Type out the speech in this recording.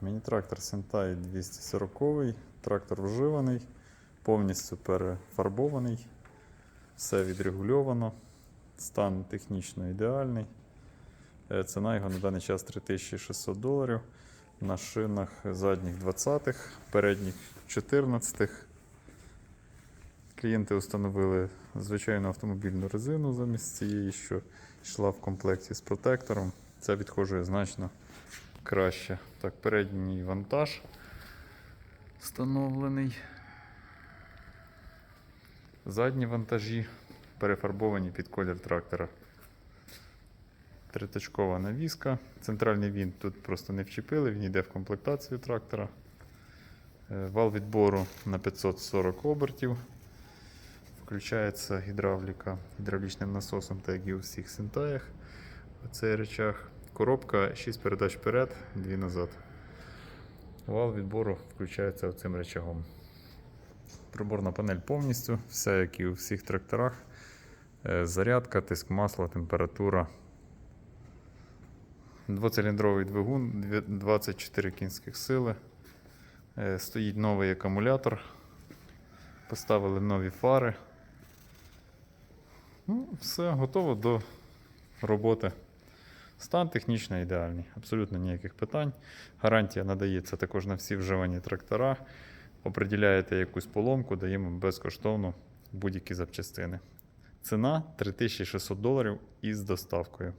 Міні-трактор Sentai 240, трактор вживаний, повністю перефарбований, все відрегульовано, стан технічно ідеальний. Е, Ціна його на даний час 3600 доларів. На шинах задніх 20-х, передніх 14-х. Клієнти встановили звичайну автомобільну резину замість цієї, що йшла в комплекті з протектором. Ця відхожує значно краще. Так, передній вантаж встановлений. Задні вантажі перефарбовані під колір трактора. Триточкова навіска. Центральний вінт тут просто не вчепили, він йде в комплектацію трактора. Е, Вал відбору на 540 обертів. Включається гідравліка гідравлічним насосом, так як і у всіх синтаях. Оцей речах. Коробка 6 передач вперед, 2 назад. Вал відбору включається цим речагом. Приборна панель повністю, все як і у всіх тракторах. Е, Зарядка, тиск масла, температура. Двоциліндровий двигун, 24 кінських сили. Е, Стоїть новий акумулятор. Поставили нові фари. Ну, все готово до роботи. Стан технічно ідеальний, абсолютно ніяких питань. Гарантія надається також на всі вживані трактора. Оприділяєте якусь поломку, даємо безкоштовно будь-які запчастини. Ціна 3600 доларів із доставкою.